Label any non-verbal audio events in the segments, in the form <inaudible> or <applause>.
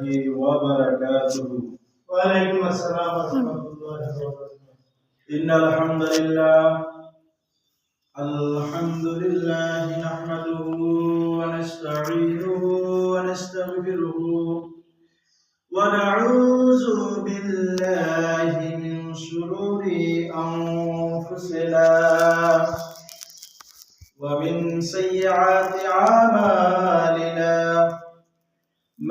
وبركاته. وعليكم السلام ورحمة الله وبركاته. إن الحمد لله الحمد لله نحمده ونستعينه ونستغفره ونعوذ بالله من شرور أنفسنا ومن سيئات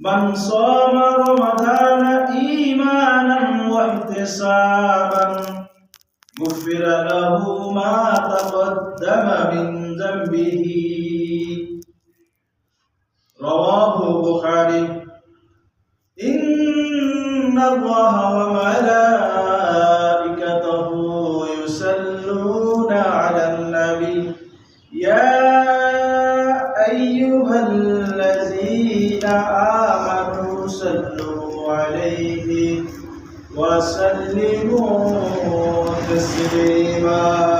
من صام رمضان إيمانا واحتسابا غفر له ما تقدم من ذنبه. رواه البخاري. إن الله وملائكته يصلون على النبي. يا أيها الذين آمنوا صلوا عليه وسلموا تسليما.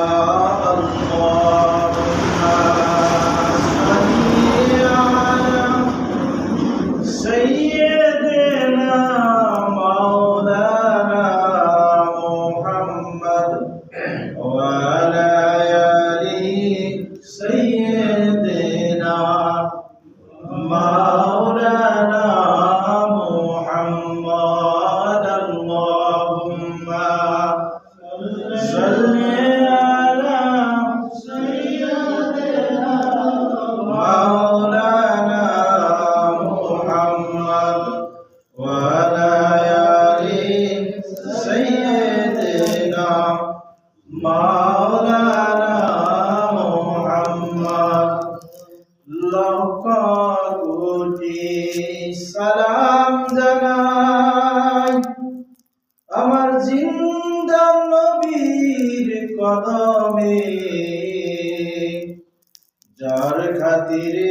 যার খাতিরে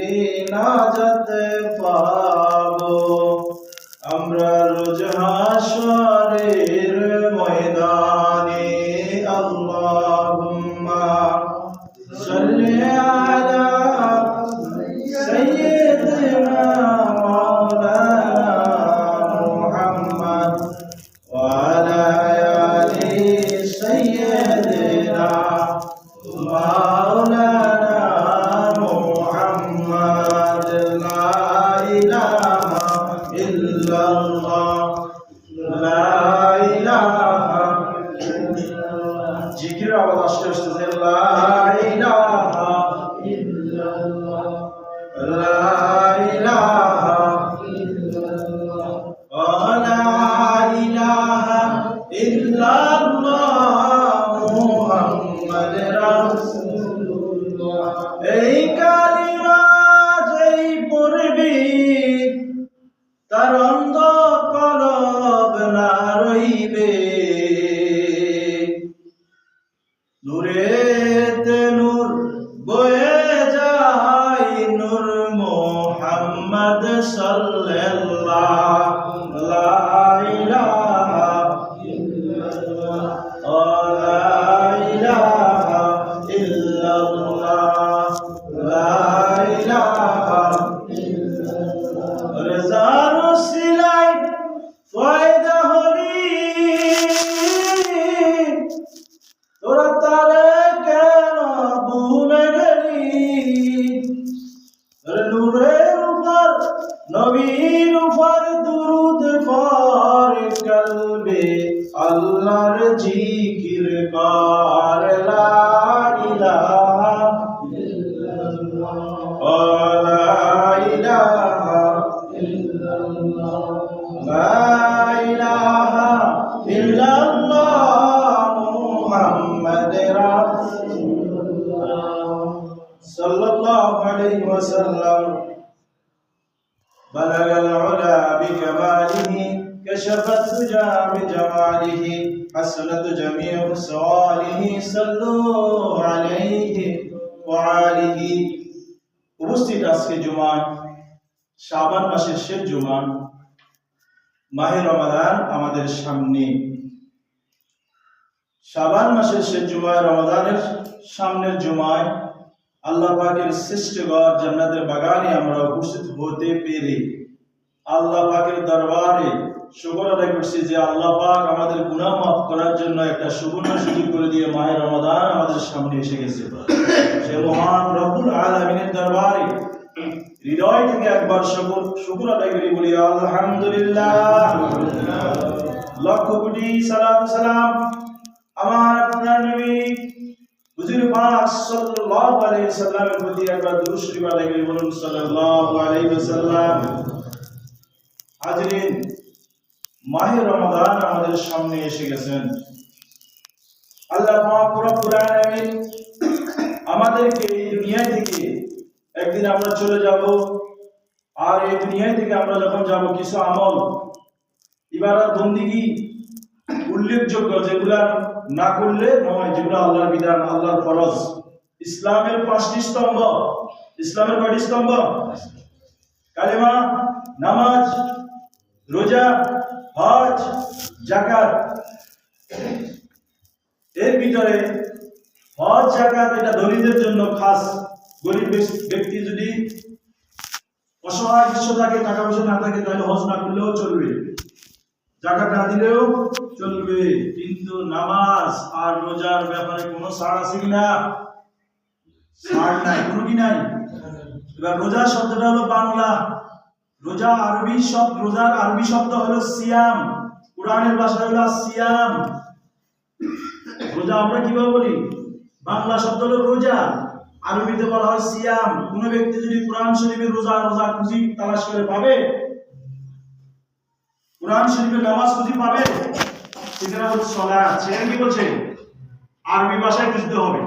না যেতে পাবো। আমরা রোজ হাসরের الرجيم জান্নাতের বাগানে আমরা উপস্থিত হতে পেরে আল্লাহ পাকের দরবারে শুকর আদায় করছি যে আল্লাহ পাক আমাদের গুনাহ মাফ করার জন্য একটা সুবর্ণ সুযোগ করে দিয়ে মাহে রমাদান আমাদের সামনে এসে গেছে। সে মহান রব্বুল আলামিনের দরবারে হৃদয় থেকে একবার শুকর শুকর আদায় করি, বলি আলহামদুলিল্লাহ। লক্ষ কোটি সালাত সালাম আমার আপনার নবী হুজুর পাক সাল্লাল্লাহু আলাইহি সাল্লামের প্রতি একবার দুরূদ শরীফ বলুন, সাল্লাল্লাহু আলাইহি ওয়াসাল্লাম। মাহে রমাদান আমাদের সামনে এসে গেছেন। আল্লাহ পাক রব্বুল আলামিন আমাদেরকে এই দুনিয়া থেকে একদিন আমরা চলে যাব। আর এই দুনিয়া থেকে আমরা যখন যাব, কিছু আমল, ইবাদত, বন্দিগি উল্লেখযোগ্য যেগুলা না করলে নয়, যেগুলো আল্লাহর বিধান, আল্লাহর ফরজ। ইসলামের পাঁচটি স্তম্ভ। ইসলামের কয়টি স্তম্ভ? কালেমা, নামাজ, রোজা, হজ জাকাত এর ভিতরে হজ জাকাত এটা ধনীদের জন্য খাস। গরিব ব্যক্তি- যদি অসহায় থাকে, টাকা পয়সা না থাকে, তাহলে হজ না করলেও চলবে। জাকাত না দিলেও চলবে, কিন্তু নামাজ আর রোজার ব্যাপারে কোনো ছাড় আছে কিনা? ছাড় নাই, কোনো কি নাই? এবার রোজা শব্দটা হলো বাংলা। রোজা আরবি শব্দ, রোজার আরবি শব্দ হলো সিয়াম। কোরআনের ভাষা হলো সিয়াম। রোজা আমরা কীভাবে বলি? বাংলা শব্দ হলো রোজা। আরবিতে বলা হয় সিয়াম। কোন ব্যক্তি যদি কোরআন শরীফের রোজা রোজা খুঁজি, তালাশ করে পাবে? কোরআন শরীফের নামাজ খুঁজি পাবে? বলছে সলা কি বলছে আরবি ভাষায় খুঁজতে হবে।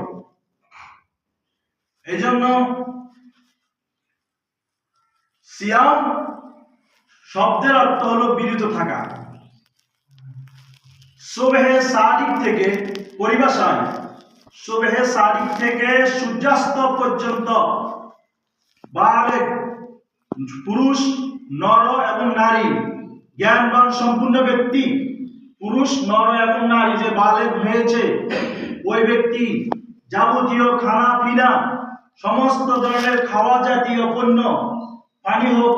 এই জন্য সিয়াম শব্দের অর্থ হলো বিরত থাকা। সুবহে সাদিক থেকে পরিভাষায় সুবহে সাদিক থেকে সূর্যাস্ত পর্যন্ত বালেক পুরুষ, নর এবং নারী, জ্ঞানবান, সম্পূর্ণ ব্যক্তি পুরুষ, নর এবং নারী যে বালেক হয়েছে, ওই ব্যক্তি যাবতীয় খানা পিনা, সমস্ত ধরনের খাওয়া জাতীয় পণ্য, পানি হোক,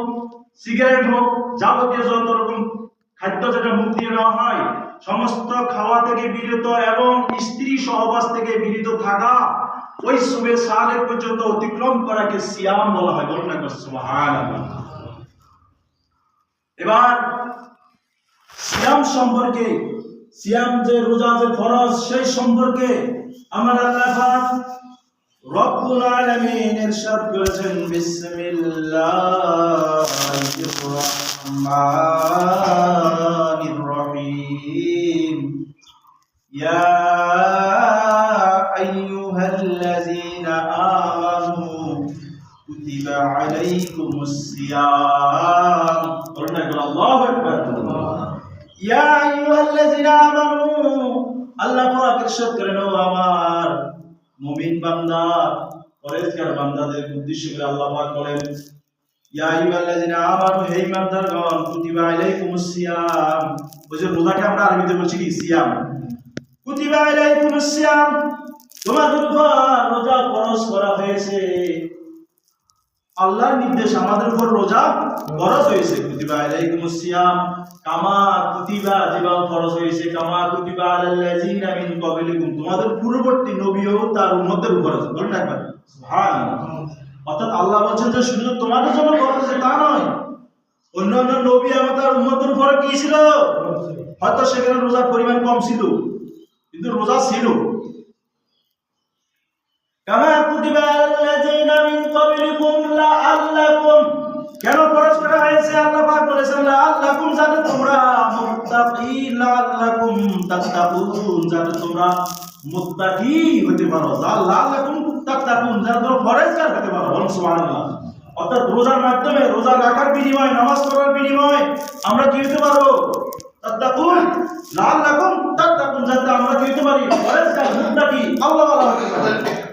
সিগারেট হোক, যাবতীয় যত রকম খাদ্য যেটা দিয়ে নেওয়া হয়, সমস্ত খাওয়া থেকে বিরত এবং স্ত্রী সহবাস থেকে বিরত থাকা, ওই সুবে সালে পর্যন্ত অতিক্রম করাকে সিয়াম বলা হয়। এবার সিয়াম সম্পর্কে, সিয়াম যে রোজা, যে ফরজ, সেই সম্পর্কে আমার আল্লাহ রব্বুল আলামিন ইরশাদ করেছেন, বিসমিল্লাহির রহমানির রহিম। ইয়া আইয়ুহাল্লাযীনা আমানু কুতিবা আলাইকুমুস সিয়াম। আল্লাহু আকবার। ইয়া আইয়ুহাল্লাযীনা আল্লাহ পাক ইয়া আইয়ুহাল্লাযীনা আমানু, হে ঈমানদারগণ, কুতিবা আলাইকুমুস সিয়াম। ওই যে আমরা আরবিতে বলছি কি? সিয়াম। কুতিবা আলাইকুমুস সিয়াম। তোমাদের উপর রোজা ফরজ করা হয়েছে। আল্লাহর নির্দেশ আমাদের উপর রোজা ফরজ হয়েছে। কুতিবা আলাইকুমুস সিয়াম, কামা কুতিবা, যেভাবে ফরজ হয়েছে, কামা কুতিবা আলাল্লাযিনা মিন ক্বাবলিকুম। তোমাদের পূর্ববর্তী নবীও তার উম্মতের আছে। বলুন একবার। সুবহানাল্লাহ। অর্থাৎ আল্লাহ বলছেন যে, শুধু তোমাদের জন্য ফরজ হয়েছে তা নয়, অন্যান্য নবী এবং তার উম্মতের উপরে কি ছিল? হয়তো সেখানে রোজার পরিমাণ কম ছিল, কিন্তু রোজা ছিল। লাআল্লাকুম। কেন খরচ আল্লাহ লাআল্লাকুম লাআল্লাকুম লাআল্লাকুম পরহেজগার অর্থাৎ রোজার মাধ্যমে রোজা রাখার বিনিময়ে, নামাজ পড়ার বিনিময়ে আমরা কি হতে পারব? তাত্তাকুন লাল লাকুন তাত্তাকুন, যাতে আমরা কি পারি? পরেজগার, মুত্তাকি আল্লাহ ওয়ালা হতে পারি।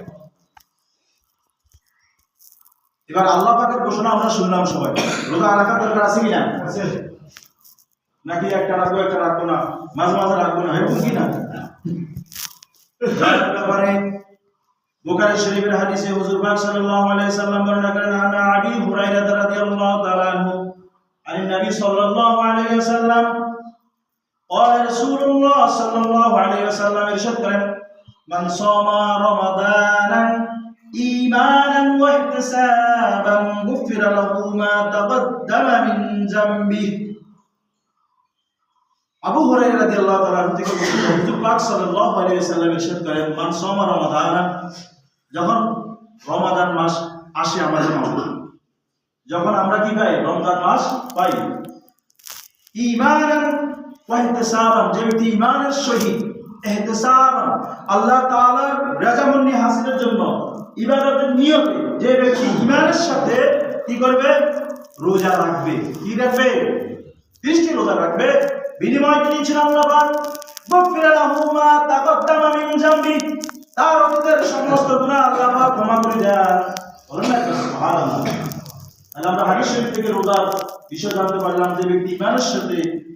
এবার আল্লাহ পাকের ঘোষণা আমরা শুনলাম সবাই রোজা রাখার দরকার আছে কিনা আছে নাকি একটা রাখবো একটা রাখবো না মাঝে মাঝে রাখবো না এরকম কি না যার ব্যাপারে বুখারী শরীফের হাদিসে হুজুর পাক সাল্লাল্লাহু আলাইহি সাল্লাম বর্ণনা করেন আনা আবি হুরায়রা রাদিয়াল্লাহু তাআলা আনহু আন নবী সাল্লাল্লাহু আলাইহি ওয়াসাল্লাম قال رسول الله صلى الله عليه وسلم ارشاد করেন من صام رمضانا إيمانا واحتسابا غفر له ما تقدم من ذنبه আবু হুরায়রা রাদিয়াল্লাহু তাআলা আনহু থেকে বর্ণিত হুজুর পাক সাল্লাল্লাহু আলাইহি ওয়াসাল্লাম ইরশাদ করেন মান সামা রমাদান যখন রমাদান মাস আসে আমাদের মাঝে যখন আমরা কি পাই রমজান মাস পাই ঈমানান ওয়া ইহতিসাবান যে ব্যক্তি ঈমানের সহিত ইহতিসাবান আল্লাহ তাআলার রাজামন্নি হাসিলের জন্য ইবাদতের নিয়তে যে ব্যক্তি ঈমানের সাথে কি করবে? রোজা রাখবে। কি রাখবে? দৃষ্টি রোজা রাখবে। বিনিময় কি দিয়েছেন আল্লাহ তার অতীতের সমস্ত গুনাহ আল্লাহ ক্ষমা করে দেন। বলেন না আমরা শরীফ থেকে রোজার বিষয় জানতে পারলাম যে ব্যক্তি ইমানের সাথে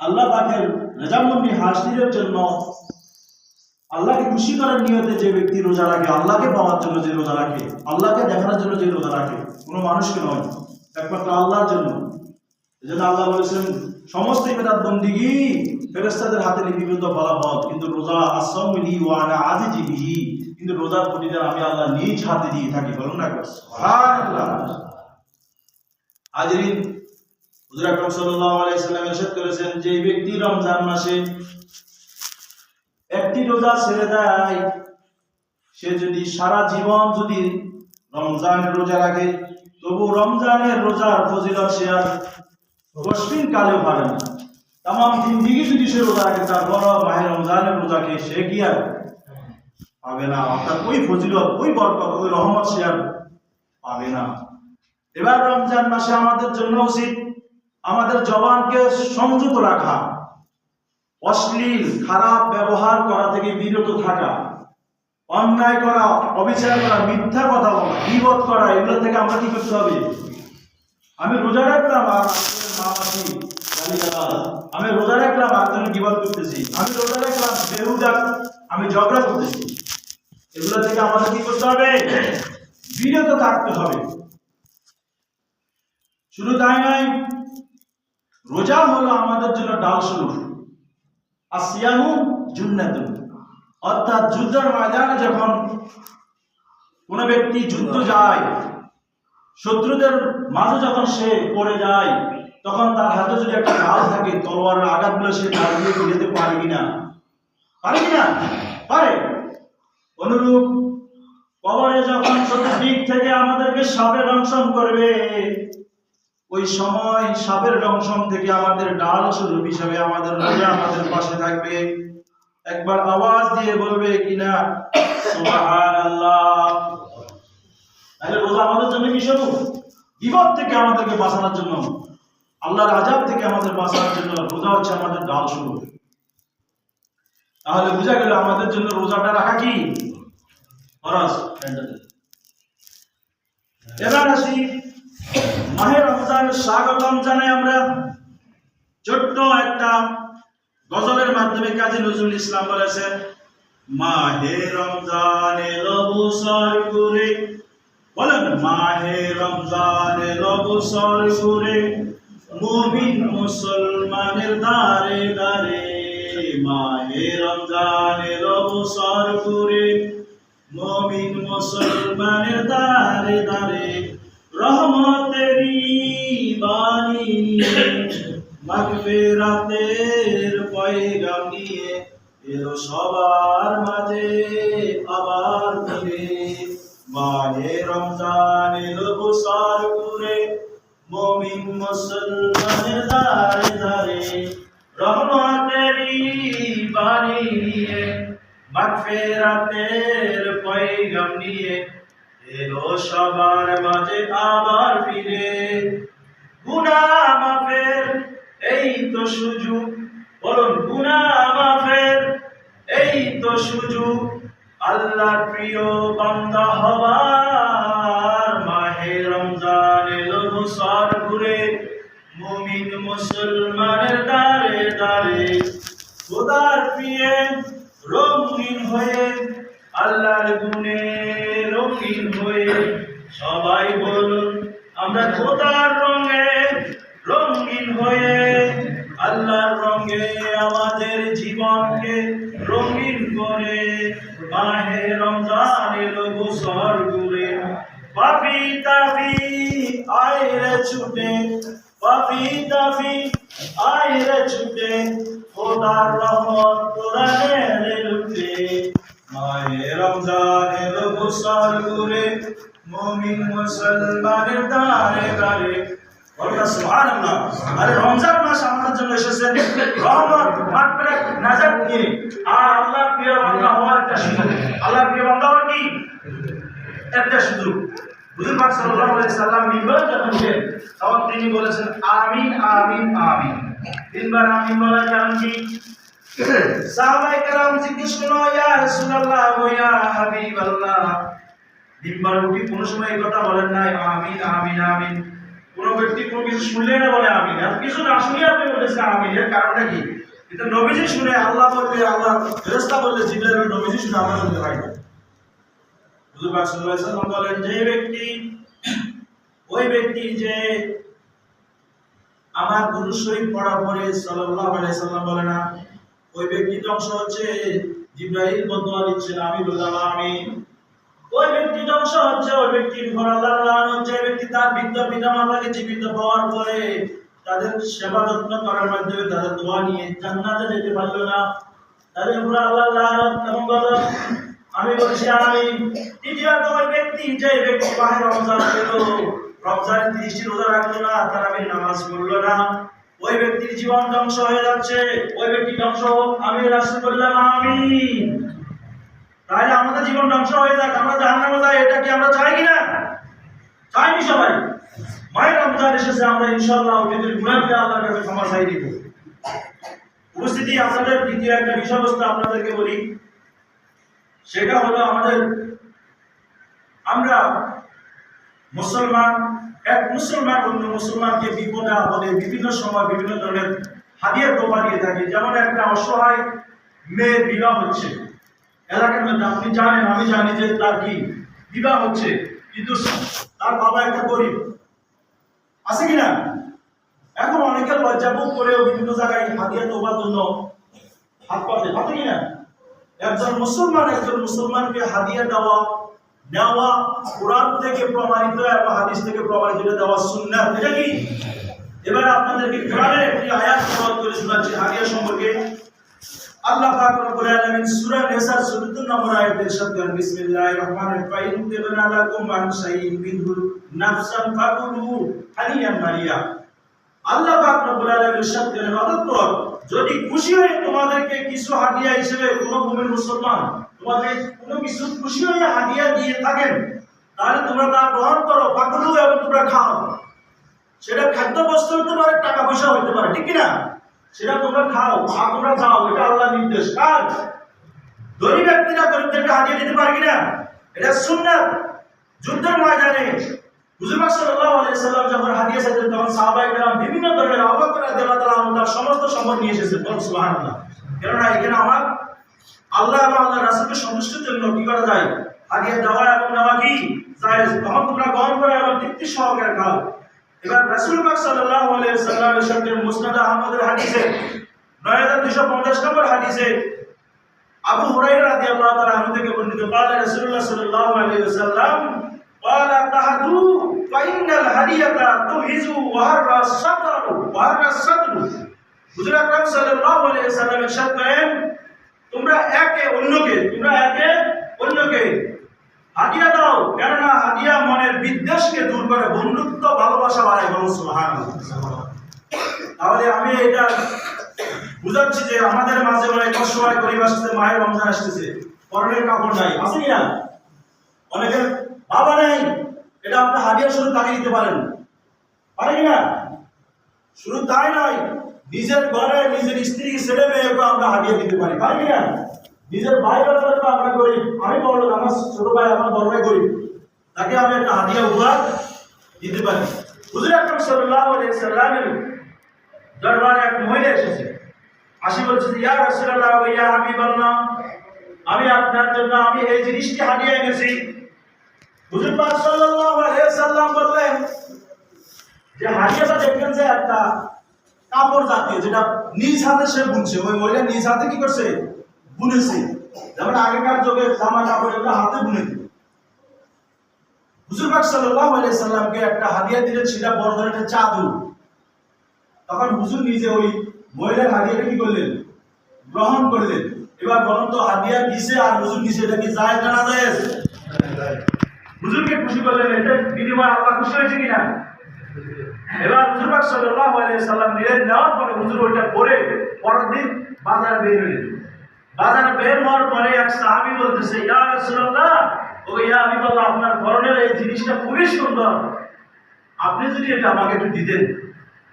আল্লাহ পাকের রেজামন্দি হাসিলের জন্য আল্লাহকে খুশি করার নিয়তে যে ব্যক্তি রোজা রাখে, আল্লাহকে পাওয়ার জন্য যে রোজা রাখে, আল্লাহকে দেখানোর জন্য যে রোজা রাখে, কোনো মানুষকে নয়, একমাত্র আল্লাহর জন্য। এজন্য আল্লাহ বলেছেন, সমস্ত ইবাদত বন্দিগি ফেরেশতাদের হাতে লিপিবদ্ধ ফলাফল, কিন্তু রোজা আসামিলি ওয়ানা বিহি কিন্তু রোজার প্রতিদান আমি আল্লাহ নিজ হাতে দিয়ে থাকি। বলুন না সুবহানাল্লাহ। হাজরিন হুজুর আকরাম সাল্লাল্লাহু আলাইহি সাল্লাম ইরশাদ করেছেন যে ব্যক্তি রমজান মাসে একটি রোজা ছেড়ে দেয়, সে যদি সারা জীবন যদি রমজানের রোজা রাখে, তবু রমজানের রোজার ফজিলত সে আর কষ্টিন কালেও পারে না। তামাম জিন্দিগি যদি সে রোজা রাখে তারপর মাহে রমজানের রোজাকে সে কি আর পাবে না? অর্থাৎ ওই ফজিলত, ওই বরকত, ওই রহমত সে আর পাবে না। এবার রমজান মাসে আমাদের জন্য উচিত আমাদের জবানকে সংযত রাখা, অশ্লীল, খারাপ ব্যবহার করা থেকে বিরত থাকা, অন্যায় করা, অবিচার করা, মিথ্যা কথা বলা বিপদ করা, এগুলো থেকে আমরা কি করতে হবে? আমি রোজা রাখলাম। আমি রোজা রাখলাম আর বিপদ করতেছি। আমি রোজা রাখলাম, বেহুদা, আমি ঝগড়া করতেছি। এগুলো থেকে আমাদের কি করতে হবে? বিরত থাকতে হবে। শুধু তাই নয় রোজা হলো আমাদের জন্য ডাল স্বরূপ আসিয়ামু জুন্নাতুন। অর্থাৎ যুদ্ধের ময়দানে যখন কোনো ব্যক্তি যুদ্ধ যায়, শত্রুদের মাঝে যখন সে পড়ে যায়, তখন তার হাতে যদি একটা ঢাল থাকে, তলোয়ারের আঘাতগুলো সে ঢাল দিয়ে ফিরেতে পারে কিনা? পারে কিনা? পারে। অনুরূপ কবরে যখন শত্রু দিক থেকে আমাদেরকে সাপে দংশন করবে ওই সময় সাপের দংশন থেকে আমাদের ডাল স্বরূপ হিসাবে আমাদের রোজা আমাদের পাশে থাকবে। একবার আওয়াজ দিয়ে বলবে কিনা? তাহলে রোজা আমাদের জন্য কি স্বরূপ বিপদ থেকে আমাদেরকে বাঁচানোর জন্য। আল্লাহর আজাব থেকে আমাদের বাঁচানোর জন্য রোজা হচ্ছে আমাদের ডাল স্বরূপ। তাহলে বোঝা গেল আমাদের জন্য রোজাটা রাখা কি? ফরজ। এবার আসি। মাহে রমজানের স্বাগতম জানাই আমরা। ছোট্ট একটা গজলের মাধ্যমে কাজী নজরুল ইসলাম বলেছেন মাহে রমজান এলো বলেন, মাহে রমজান এলো বছর ঘুরে, মুমিন মুসলমানের দারে দারে মাহে রমজান এলো বছর ঘুরে, মুমিন মুসলমানের দারে দারে রহমতেরি বাণী মাগফিরাতের পয়গাম নিয়ে এলো সবার মাঝে আবার ফিরে। মাহে রমজান এলো বসার করে মমিন মুসলমানের দারে দারে রহমতেরি বাণী নিয়ে মাগফিরাতের পয়গাম নিয়ে এলো সবার মাঝে আবার ফিরে। গুনা মাফের, এই তো সুযোগ। বলুন, গুনা মাফের, এই তো সুযোগ। আল্লাহর প্রিয় বান্দা হবার মাহে রমজান এলো বছর ঘুরে। মুমিন মুসলমানের দারে দারে খোদার প্রিয়ে রঙিন হয়ে আল্লাহর গুণে রঙিন হয়ে সবাই বলুন, আমরা খোদার রঙে রঙিন হয়ে আল্লাহর রঙে আমাদের জীবনকে রঙিন করে মাহে রমজান এলো বছর ঘুরে পাপি তাপি আয়রে ছুটে, পাপি তাপি আয়রে ছুটে, খোদার রহমত কোরআনে লুটে। মাহে রমজান এলো বছর ঘুরে মুমিন মুসলমানের দারে দারে বলটা সুবহানাল্লাহ। আরে রমজান মাস আমাদের জন্য এসেছে। আল্লাহ প্রিয় আল্লাহ প্রিয় একটা সুযোগ। হুজুর পাক সাল্লাম মিম্বর যখন তখন তিনি বলেছেন, আমিন আমিন আমিন। তিনবার আমিন বলার কারণ কি? <laughs> সাহাবায়ে জিজ্ঞেস করল, ইয়া রাসূলুল্লাহ ইয়া হাবিবাল্লাহ? কোনো সময় এই কথা বলেন আমিন আমিন আমিন। কোন ব্যক্তি কোনো কিছু শুনলে না বলে আমিন। আর কিছু না শুনে আপনি বলেছেন আমিন, এর কারণটা কি? কিন্তু নবীজি শুনে, আল্লাহ আল্লাহ ফেরেশতা জিবরাইল নবীজি শুনে আমরা শুনতে পাই না। হুজুর পাক বলেন, যে ব্যক্তি, ওই ব্যক্তি যে আমার দুরূদ শরীফ পড়ার পরে সাল্লাল্লাহু আলাইহি বলে না ওই ব্যক্তি ধ্বংস হচ্ছে জিবরাইল বদুয়া দিচ্ছে আমি বললাম আমি ওই ব্যক্তি ধ্বংস হচ্ছে ওই ব্যক্তির ঘর আল্লাহ হচ্ছে ওই ব্যক্তি তার বৃদ্ধ পিতা মাতাকে জীবিত পাওয়ার পরে তাদের সেবা যত্ন করার মাধ্যমে তাদের দোয়া নিয়ে জান্নাতে যেতে পারল না। তাদের উপর আল্লাহ এবং আমি বলছি আমি তৃতীয়ত ওই ব্যক্তি যে ব্যক্তি বাহির রমজান পেল রমজান দৃষ্টি রোজা রাখল না, তার আমি নামাজ পড়ল না। ওই ব্যক্তির জীবন ধ্বংস হয়ে যাচ্ছে। ওই ব্যক্তি ধ্বংস আমি রাষ্ট্র করলাম আমি। তাহলে আমাদের জীবন ধ্বংস হয়ে যাক, আমরা জাহান্নামে যাই, এটা কি আমরা চাই কিনা? চাইনি সবাই। মায়ের রমজান এসেছে, আমরা ইনশাআল্লাহ অতীতের গুণাকে আল্লাহর কাছে ক্ষমা চাই দিব উপস্থিতি আপনাদের দ্বিতীয় একটা বিষয়বস্তু আপনাদেরকে বলি। সেটা হলো আমাদের, আমরা মুসলমান এক মুসলমান অন্য মুসলমানকে বিপদে আপদে বিভিন্ন সময় বিভিন্ন ধরনের হাদিয়া দোয়া দিয়ে থাকে। যেমন একটা অসহায় মেয়ে বিবাহ হচ্ছে। এলাকার মধ্যে আপনি জানেন, আমি জানি যে তার কি? বিবাহ হচ্ছে। কিন্তু তার বাবা একটা গরিব। আছে কিনা? এখন অনেকে লজ্জা বোধ করেও বিভিন্ন জায়গায় হাদিয়া তোবার জন্য হাত পাতে পাতে কিনা? একজন মুসলমান, একজন মুসলমানকে হাদিয়া দেওয়া কোরআন থেকে প্রমাণিত এবং হাদিস থেকে প্রমাণিত দেওয়া সুন্নাত, এটা কি? এবার আপনাদেরকে কোরআনের একটি আয়াত প্রমাণ করে শোনাচ্ছি সম্পর্কে। আল্লাহ পাক রব্বুল আলামিন সূরা নিসার 74 নম্বর আয়াতে করেন বিসমিল্লাহির রহমানির রহিম আন শাইইন মিনহু নাফসান ফাকুলু হানিয়ান মারিয়া আল্লাহ পাক রব্বুল আলামিন করেন অতঃপর যদি খুশি হয়ে তোমাদেরকে কিছু হাদিয়া হিসেবে কোন মুমিন মুসলমান তোমাদের কোনো কিছু খুশি হয়ে হাদিয়া দিয়ে থাকেন, তাহলে তোমরা তা গ্রহণ করো ফাকুলু এবং তোমরা খাও। সেটা খাদ্য বস্তু হতে পারে টাকা পয়সা হতে পারে, ঠিক না সেটা তোমরা খাও, আর তোমরা যাও, এটা আল্লাহ নির্দেশ। কার ধনী ব্যক্তিরা গরিবদেরকে হারিয়ে দিতে পারে কিনা? এটা সুন্নাত। যুদ্ধের ময়দানে হুজুর সাল্লাল্লাহু আলাইহি সাল্লাম যখন হাদিয়া চাইতেন তখন সাহাবায়ে কেরাম বিভিন্ন ধরনের বকর রাদিয়াল্লাহু তাআলা আনহু তার সমস্ত সম্পদ নিয়ে এসেছেন বলুন সুবহানাল্লাহ। কেননা এখানে আমার আল্লাহ এবং আল্লাহ রাসূলকে সন্তুষ্টির জন্য কি করা যায় হাদিয়া দেওয়া এবং নেওয়া কি জায়েজ তখন তোমরা গ্রহণ করে এবং তৃপ্তি সহকারে খাও এবার রাসূল পাক সাল্লাল্লাহু আলাইহি সাল্লামের সাথে মুসনাদ আহমদের হাদিসে 9250 নম্বর হাদিসে আবু হুরায়রা রাদিয়াল্লাহু তাআলা আনহু থেকে বর্ণিত قال রাসূলুল্লাহ সাল্লাল্লাহু আলাইহি ওয়াসাল্লাম قال তাহাদু ফাইনাল হাদিয়াতা তুহিজু ওয়াহারা সাদর ওয়াহারা সাদর হুজুর আকরাম সাল্লাল্লাহু আলাইহি ওয়াসাল্লাম ইরশাদ করেন তোমরা একে অন্যকে, তোমরা একে অন্যকে হাদিয়া দাও, কেননা হাদিয়া মনের বিদ্বেষকে দূর করে, বন্ধুত্ব, ভালোবাসা বাড়ায় বলো সুবহানাল্লাহ। তাহলে আমি এটা বুঝাচ্ছি যে আমাদের মাঝে অনেক অসহায় পরিবার আসতেছে মায়ের রমজান আসতেছে, পরনের কাপড় নাই, আছে না অনেকের বাবা নেই, এটা আপনি হাদিয়া শুরু তাকে দিতে পারেন। পারে কি না শুধু তাই নয় নিজের ঘরে নিজের স্ত্রী ছেলে মেয়েকে আমরা হারিয়ে দিতে পারি পারি না নিজের ভাই ব্রাদারকে আমরা করি, আমি বড় আমার ছোট ভাই, আমার বড় ভাই করি তাকে আমি একটা হাদিয়া উপহার দিতে পারি। হুজুর আকরাম আলাইহি সাল্লামের দরবারে এক মহিলা এসেছে। আসি বলছে ইয়া রাসূলুল্লাহ ইয়া হাবিবাল্লাহ, আমি আপনার জন্য, আমি এই জিনিসটি হাদিয়া এনেছি। হুজুর পাক সাল্লাল্লাহু আলাইহি সাল্লাম বললেন যে হারিয়াটা দেখবেন যে একটা কাপড় জাতীয় যেটা নিজ হাতে সে বুনছে। ওই মহিলা নিজ হাতে কি করছে? বুনেছে। যেমন আগেকার যুগে জামা কাপড় এগুলো হাতে বুনে দিত। হুজুর পাক সাল্লাল্লাহু সাল্লামকে একটা হাদিয়া দিলেন সেটা বড় ধরনের একটা চাদর। তখন হুজুর নিজে ওই মহিলার হাদিয়াটা কি করলেন? গ্রহণ করলেন। এবার বলুন তো হাদিয়া দিছে আর হুজুর দিছে এটা কি যায় না যায় হুজুরকে খুশি করলেন এটা বিনিময় আল্লাহ খুশি হয়েছে কিনা? এবার হুজুর সাল্লাল্লাহু আলাইহি সাল্লাম নিলেন, নেওয়ার পরে হুজুর ওইটা পরে পরের দিন বাজারে বের হলেন বাজারে বের হওয়ার পরে এক সাহাবী বলতেছে, ইয়া রাসূলুল্লাহ, ও ইয়া হাবিবাল্লাহ, আপনার ধরনের এই জিনিসটা খুবই সুন্দর। আপনি যদি এটা আমাকে একটু দিতেন।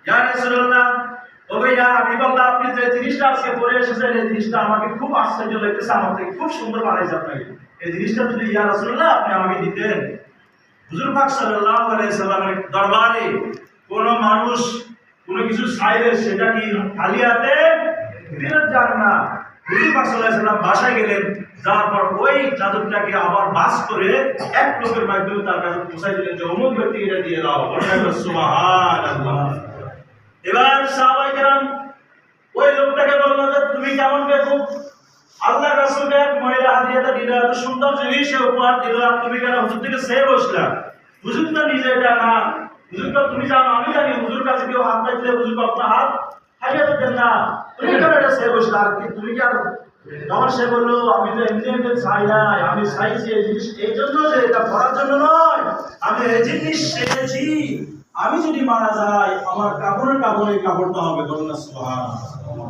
ইয়া রাসূলুল্লাহ, ও ইয়া হাবিবাল্লাহ, আপনি যে জিনিসটা আজকে পরে এসেছেন, এই জিনিসটা আমাকে খুব আশ্চর্য লাগতেছে, আমার থেকে খুব সুন্দর বানাইছে আপনাকে। এই জিনিসটা যদি ইয়া রাসূলুল্লাহ, আপনি আমাকে দিতেন। হুজুর পাক সাল্লাল্লাহু আলাইহি সাল্লামের দরবারে কোন মানুষ কোন কিছু চাইলে সেটা কি খালি হাতে যান না। হুজুর পাক সাল্লাল্লাহু আলাইহি সাল্লাম বাসায় গেলেন। যাওয়ার পর ওই চাদরটাকে আবার বাস করে এক লোকের মাধ্যমে তার কাছে পৌঁছাই দিলেন যে, অমুক ব্যক্তি এটা দিয়ে দাও। এবার সাহাবায়ে কেরাম ওই লোকটাকে বলল যে, তুমি কেমন বেকুব? আল্লাহ রাসূলকে এক মহিলা হাদিয়াটা দিল, এত সুন্দর জিনিস উপহার দিল, আর তুমি কেন হুজুর থেকে সে বসলা? হুজুর তো নিজে এটা না হুজুর তো তুমি জানো, আমি জানি হুজুর কাছে কেউ হাত হুজুর আপনার হাত হারিয়ে দেন না। তুমি কেন এটা সে বসলা আর কি, তুমি কি তখন সে বলল, আমি তো এমনি চাই নাই, আমি চাইছি এই জিনিস এই জন্য যে এটা করার জন্য নয়। আমি এই জিনিস চেয়েছি আমি যদি মারা যাই, আমার কাপড়ের কাপড়ে কাপড়টা হবে না সুবহানাল্লাহ।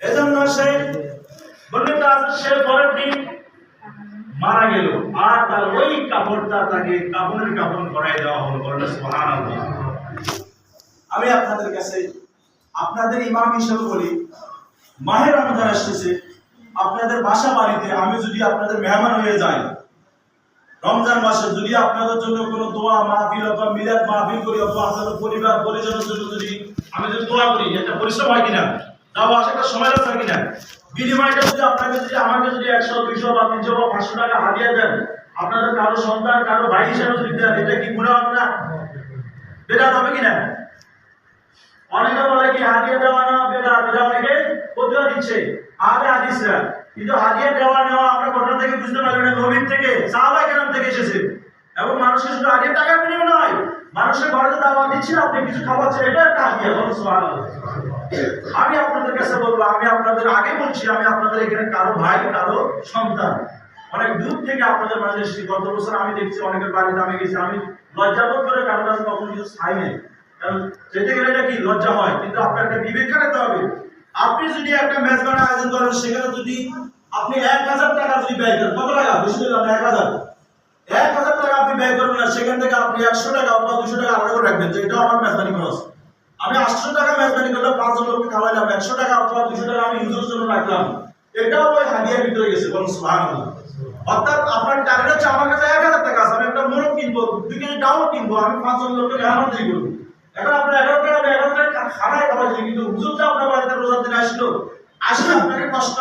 এজন্য সে বললেন সে পরের দিন মারা গেল। আর তার ওই কাপড়টা তাকে কাপড়ের কাপড় করাই দেওয়া হলো আমি আপনাদের কাছে আপনাদের ইমাম হিসেবে বলি মাহের রমজান আসতেছে, আপনাদের বাসা বাড়িতে আমি যদি আপনাদের মেহমান হয়ে যাই, রমজান মাসে যদি আপনাদের জন্য কোনো দোয়া, মাহফিল অথবা মিলাদ মাহফিল করি, অথবা আপনাদের পরিবার পরিজনের জন্য যদি আমি যদি দোয়া করি, এটা পরিশ্রম হয় কিনা? আসা একটা সময় লাগবে কিনা? বিনিময়টা যদি আপনাকে যদি আমাকে যদি একশো, দুইশো বা তিনশো বা পাঁচশো টাকা হারিয়ে দেন, আপনাদের কারও সন্তান, কারও ভাই হিসাবে যদি দেন, এটা কি গুণা হবে না বেটা হবে কিনা অনেকে বলে কি হাদিয়া দেওয়া না বেটা বেটা অনেকে প্রতিভা দিচ্ছে। আগে হাদিসরা, কিন্তু হাদিয়া দেওয়া নেওয়া আমরা ঘটনা থেকে বুঝতে পারবেন না নবীন থেকে, সাহাবা কেরাম থেকে এসেছে। এবং মানুষের শুধু হাদিয়া টাকার বিনিময় নয়, মানুষের ঘরে দাওয়াত দিচ্ছেন, আপনি কিছু খাওয়াচ্ছেন, এটা একটা হাদিয়া বলো, সুবহানাল্লাহ। আমি আপনাদের কাছে বলব, আমি আপনাদের আগে বলছি, আমি আপনাদের এখানে কারও ভাই, কারও সন্তান। অনেক দূর থেকে আপনাদের মাঝে এসেছি। গত বছর আমি দেখছি অনেকের বাড়িতে আমি গেছি। আমি লজ্জাবোধ করে কারও কাছে কখনো কিছু চাই যেতে গেলে এটা কি, লজ্জা হয়? কিন্তু একটা বিবেক হবে। আপনি যদি একটা মেজবান আয়োজন করেন, সেখানে যদি আপনি এক হাজার টাকা যদি ব্যয় করেন, কত টাকা? বেশি করে এক হাজার। এক হাজার টাকা আপনি ব্যয় করবেন না, সেখান থেকে আপনি একশো টাকা অথবা দুশো টাকা আলাদা করে রাখবেন, যে এটা আমার মেজবানি খরচ। আমি আটশো টাকা মেজবানি করলে পাঁচজন লোককে খাওয়াইলাম, একশো টাকা অথবা দুশো টাকা আমি ইউজের জন্য রাখলাম। এটাও ওই হাদিয়ার ভিতরে গেছে, বলুন, সুবহানাল্লাহ। অর্থাৎ আপনার টার্গেট হচ্ছে আমার কাছে এক হাজার টাকা আছে, আমি একটা মোরগ কিনবো, দুই কেজি ডাউন কিনবো, আমি পাঁচজন লোককে মেহমানদারি করব। এখন আপনার এগারো টাকা, আমি এগারো টাকা খানায় খাওয়াইছি, কিন্তু হুজুর যে আপনার বাড়িতে রোজার দিন আসলো, আসলে আপনাকে কষ্ট।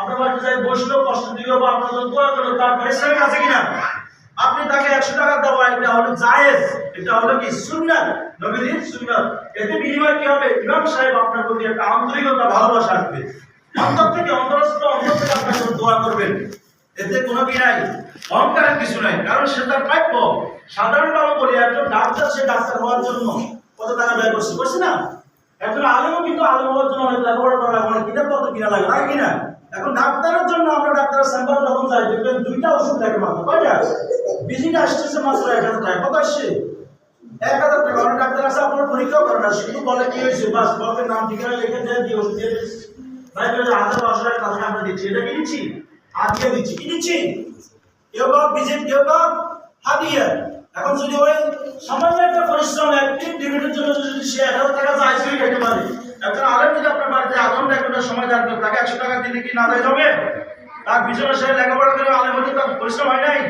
আপনার বাড়িতে যাই বসল, কষ্ট দিল বা আপনার জন্য দোয়া করল, তার পরিশ্রমিক আছে কিনা? আপনি তাকে একশো টাকা দেওয়া এটা হলো জায়েজ, এটা হলো কি সুন্নাত? নবীজির সুন্নাত। এতে বিনিময় কি হবে? ইমাম সাহেব আপনার প্রতি একটা আন্তরিকতা, ভালোবাসা আসবে। অন্তর থেকে অন্তরস্থ অন্তর থেকে আপনার দোয়া করবেন। এতে কোনো কি নাই? অহংকারের কিছু নাই। কারণ সে তার প্রাপ্য। সাধারণভাবে বলি, একজন ডাক্তার, সে ডাক্তার হওয়ার জন্য কত টাকা ব্যয় করছে করছে না? একজন আলেমও কিন্তু আলেম হওয়ার জন্য অনেক লেখাপড়া করা লাগে অনেক পত্র কিনা লাগে তাই কিনা? এখন ডাক্তারের জন্য আমরা ডাক্তারের সেন্টার যখন যাই দেখবেন দুইটা ওষুধ লাগে মাত্র। কয়টা বিজিটা আসতেছে মাত্র এক হাজার টাকা। কত আসছে? এক হাজার টাকা। অনেক ডাক্তার আছে, আপনার পরীক্ষাও করে না। শুধু বলে কি হয়েছে? বাস বলকে নাম ঠিকানা লিখে দেয় দিয়ে ওষুধ দিয়ে দিচ্ছি ভাই বলে হাজার পাঁচশো টাকা তাদেরকে আমরা দিচ্ছি। এটা কি দিচ্ছি? আর দিচ্ছি। কি দিচ্ছি? কেউ বা বিজেপি কেউ বা হাদিয়া। এখন যদি ওই সামান্য একটা পরিশ্রম একটি ডিগ্রির জন্য যদি সে এক হাজার টাকা আইসিউ খেতে পারে একজন আলেম যদি আপনার বাড়িতে আধ ঘণ্টা সময় থাকবে তাকে একশো টাকা দিলে কি না দেয় হবে? তার পিছনে সে লেখাপড়া করে আলেম হতে তার পরিশ্রম হয় নাই?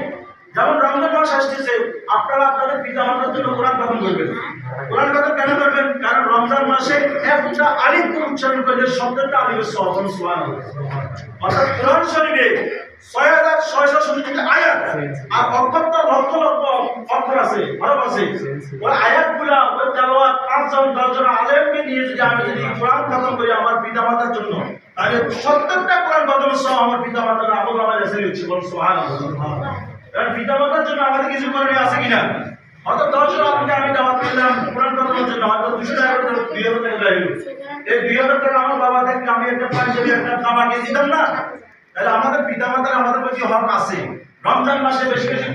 যেমন রমজান মাস আসতেছে, আপনারা আপনাদের পিতা মাতার জন্য কোরআন গ্রহণ করবেন। আলেমকে নিয়ে যদি আমি আমার পিতা মাতার জন্য, তাহলে সত্তরটা কোরআন সহ আমার পিতা মাতার আমল কারণ পিতা মাতার জন্য আমাদের কিছু করে আছে কিনা? আমি এই একটা একটা দিতাম না? তাহলে আমাদের পিতামাতার আমাদের রমজান মাসে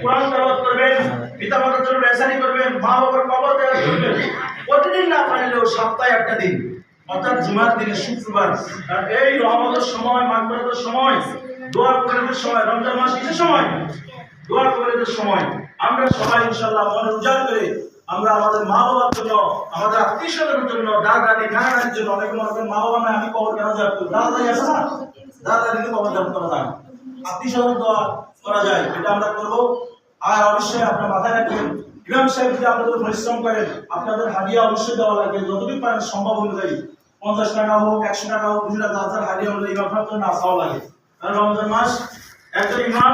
কোরআন করবেন জন্য করবেন করবেন। প্রতিদিন না পারলেও সপ্তাহে একটা দিন। অর্থাৎ জুমার দিনে শুক্রবার। আর এই রহমতের সময়, মাগফিরাতের সময়, দোয়া সময়, রমজান মাস কিসের সময়? দোয়া সময়। আমরা সবাই ইনশাআল্লাহ মনে উজাড় করে আমরা আমাদের মা বাবার জন্য, আমাদের আত্মীয় স্বজনের জন্য দাদা দাদি নানা নানির জন্য অনেক মানুষের মা বাবা নাই আমি কবর কেন যাব দাদা আছে না? দাদা দাদিকে কবর দান করা যায়। আত্মীয় স্বজন দোয়া করা যায়, এটা আমরা করব। আর অবশ্যই আপনার মাথায় রাখবেন, ইমাম সাহেব যদি আপনাদের পরিশ্রম করেন, আপনাদের হাদিয়া অবশ্যই দেওয়া লাগবে। যতটুকু পারেন সম্ভব অনুযায়ী, পঞ্চাশ টাকা হোক, একশো টাকা হোক, দুশো টাকা হাদিয়া অনুযায়ী ইমাম সাহেব জন্য আসাও লাগে। কারণ রমজান মাস, একজন ইমাম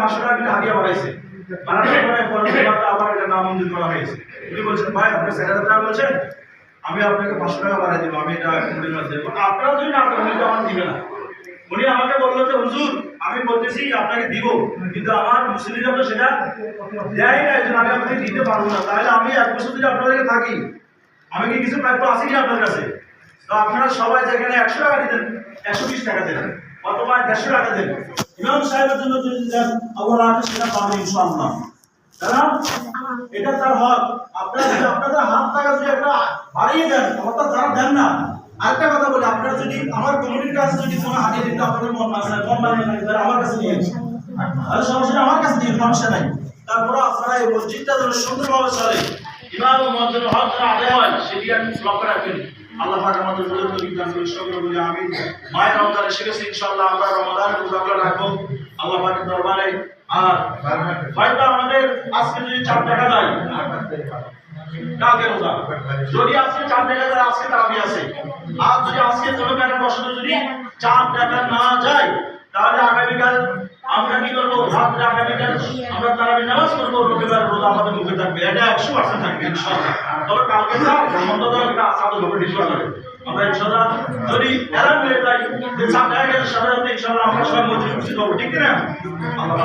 পাঁচশো টাকা কিন্তু বাড়াইছে পরে আবার এটা করা হয়েছে। উনি বলছেন, ভাই, আপনি হাজার টাকা বলছেন। আমি আপনাকে পাঁচশো টাকা বাড়াই দেবো, আমি এটা দেবো। আপনারা যদি না আমার দিবে না। উনি আমাকে বলল যে, হুজুর, আমি বলতেছি আপনাকে দিব, কিন্তু আমার মুসলিমরা তো সেটা দেয় না জন্য আমি আপনাকে দিতে পারব না। তাহলে আমি এক বছর যদি আপনাদেরকে থাকি, আমি কি কিছু প্রাপ্য আছি কি আপনার কাছে? তো আপনারা সবাই যেখানে একশো টাকা দিতেন, একশো বিশ টাকা দেন অথবা দেড়শো টাকা দেন ইমাম সাহেবের জন্য যদি দেন আবার আপনি সেটা পাবেন ইনশাআল্লাহ। কারণ এটা তার হক। আপনারা যদি আপনাদের হাত টাকা যদি একটা বাড়িয়ে দেন, অর্থাৎ যারা দেন না, আরেকটা কথা বলি, আপনারা যদি আমার কমিটির কাছে যদি কোনো হাতিয়ে দিতে আপনাদের মন চায় মন বানিয়ে থাকে তাহলে আমার কাছে নিয়ে আসুন। তাহলে সমস্যা আমার কাছে দিয়ে সমস্যা নাই। তারপরে আপনারা এই মসজিদটা যেন সুন্দরভাবে চলে। ইমাম ও মসজিদ হক আদায় হয়, সেটি আপনি লক্ষ্য রাখবেন। আল্লাহ পাক আমাদের করি দান করে, সকলে বলি আমি মায়ের রমজানে শিখেছি ইনশাআল্লাহ, আমরা রমাদানের রোজাগুলো রাখব। আল্লাহ পাকের দরবারে, আর হয়তো আমাদের আজকে যদি চাপ দেখা যায় কালকে রোজা? যদি আজকে চাপ দেখা যায়, আজকে তারাবি আছে। আর যদি আজকে কোনো কারণে বসত যদি চাপ দেখা না যায়, তাহলে আগামীকাল আমরা কি করব? রাত্রে আগামীকাল আমরা তারা নামাজ করব রবিবার রোজা আমাদের মুখে থাকবে। এটা একশো পার্সেন্ট থাকবে তবে কালকে একটা আমরা ইনশাআল্লাহ যদি হয়ে ইনশাআল্লাহ আমরা সবাই মজুরি ঠিক না আল্লাহ